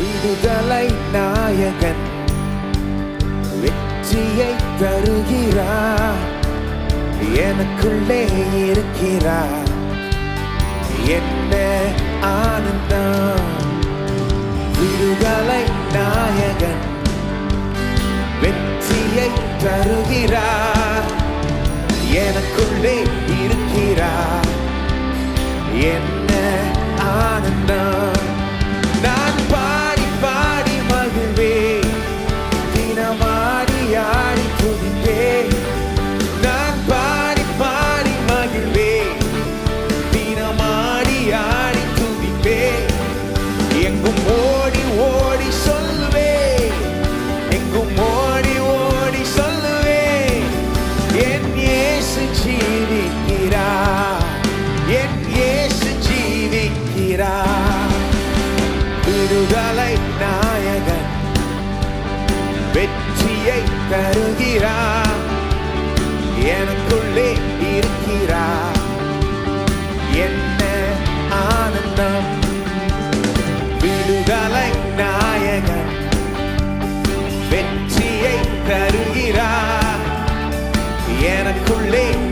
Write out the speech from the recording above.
விடுதலை நாயகன் வெற்றியை தருகிறார். எனக்குள்ளே இருக்கிறார். என்ன ஆனந்தம்? விடுதலை நாயகன் வெற்றியை தருகிறார். எனக்குள்ளே இருக்கிறார். என்ன ஜீவிக்கிறார் விடுதலை நாயகன் வெற்றியை தருகிறா. எனக்குள்ளே இருக்கிறா. என்ன ஆனந்தம். விடுதலை நாயகன் வெற்றியை தருகிறா. எனக்குள்ளே